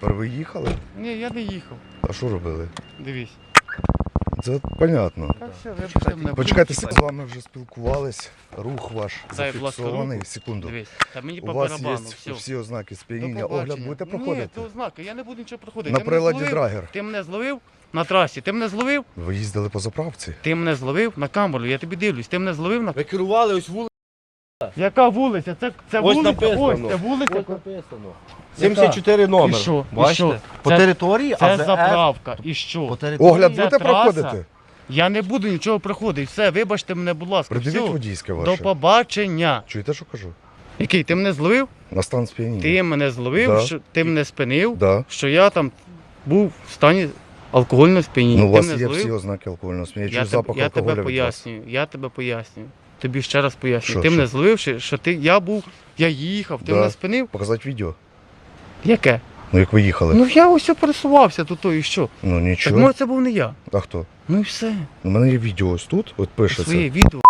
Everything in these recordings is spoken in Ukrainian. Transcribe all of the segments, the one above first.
Тепер ви їхали? Ні, я не їхав. А що робили? Дивись. Це понятно. Так все, мене. Почекайте, з вами вже спілкувались. Рух ваш Дай, будь ласка, зафіксований. Секунду. Дивись. Та мені У по вас барабану, є все. всі ознаки сп'яніння. Огляд будете Ні, проходити? то ознаки, я не буду нічого проходити. На Ти мене приладі зловив? драгер. Ти мене зловив на трасі, ти мене зловив, Ви їздили по заправці? ти мене зловив на камеру, я тобі дивлюсь, ти мене зловив на Ви керували ось вулицю. Яка вулиця? Це, це Ось вулиця, написано. ось це вулиця. Ось написано. 74 номер. І що? І Бачите? що? По Це- території Це АЗС. заправка. І По що? території. Огляд Це будете траса. проходити? Я не буду нічого приходити. Все, вибачте мене, будь ласка. Придивіть Все. водійське До ваше. побачення. Чуєте, що кажу? Який? Ти мене зловив? На стан сп'яніння. Ти мене зловив, Да. що ти мене спинив, Да. що я там був в стані алкогольного сп'яніння. Ну, у ти вас мене є зловив? всі ознаки алкогольного сп'яніння. Я, Чую тебе, запах я алкоголю тебе від вас. пояснюю, я тебе пояснюю. Тобі ще раз пояснюю. Що, ти що? мене зливши, що, ти, я був, я їхав, ти Да. мене спинив. Показати відео. Яке? Ну як ви їхали? Ну я ось пересувався тут, то і що? Ну Так нічого. може це був не я. А хто? Ну і все. У мене є відео ось тут, от пишеться. Своє відео.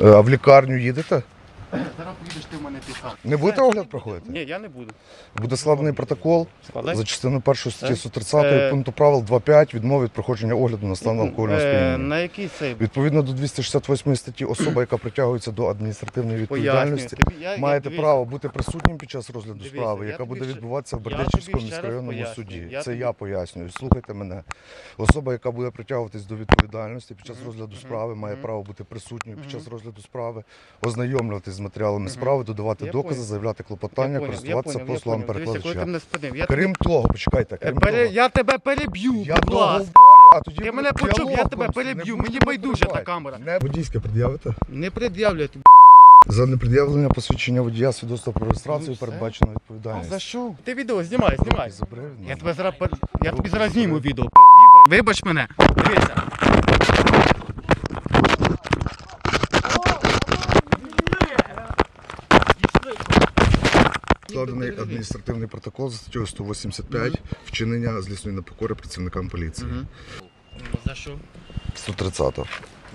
Е, А в лікарню їдете? Зараз поїдеш ти в мене писав. Не будете огляд проходити? Ні, я не буду. Буде складений протокол Складай. за частиною першої статті 130 Е. пункту правил 2.5 відмови від проходження огляду на стан алкогольного Е, сп'яніння. на який цей? Відповідно до 268 статті, особа, яка притягується до адміністративної Пояснюю. відповідальності, Тобі, я, я, маєте право бути присутнім під час розгляду справи, я яка тобі буде ще- відбуватися в я Бердичівському тобі ще раз міськрайонному пояснюю. суді. Я Це тобі- я пояснюю. Слухайте мене. Особа, яка буде притягуватись до відповідальності під час розгляду справи, має право бути присутньою під час розгляду справи, ознайомлюватись з матеріалами справи, додавати Я докази, понял. заявляти Я клопотання, поняв, я користуватися я послугами поняв. Дивися, коли ти перекладача. мене спинив. Я, Крім того, почекайте, тобі- крім Пере- того, я тебе переб'ю, я будь того ласка. говорю, а тоді Ти мене почув, я тебе просто, не переб'ю, мені байдужа та камера. Не водійське пред'явите? Не пред'явлю тобі. За непред'явлення посвідчення водія свідоцтва про реєстрацію Ну, все. передбачено А відповідальність. за що? Ти відео знімай, знімай. Забери від Я мене. тебе зараз пер- я тобі зараз зніму відео. Вибач мене. Дивися. Складений адміністративний протокол за статтею 185 вчинення злісної непокори працівникам поліції. За що? 130.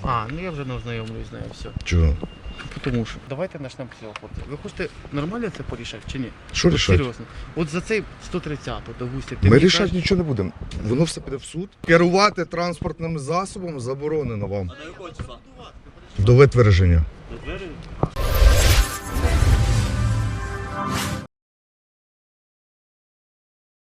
А, ну я вже не ознайомлюсь з нею, все. Чого? Тому що. Давайте почнемо з цього, хлопці. Ви хочете нормально це порішати чи ні? Що От рішати? Серйозно. От за цей 130 до густі. Ми рішати нічого не будемо. Воно все піде в суд. Керувати транспортним засобом заборонено вам. А до якого числа? До витвердження. До двері?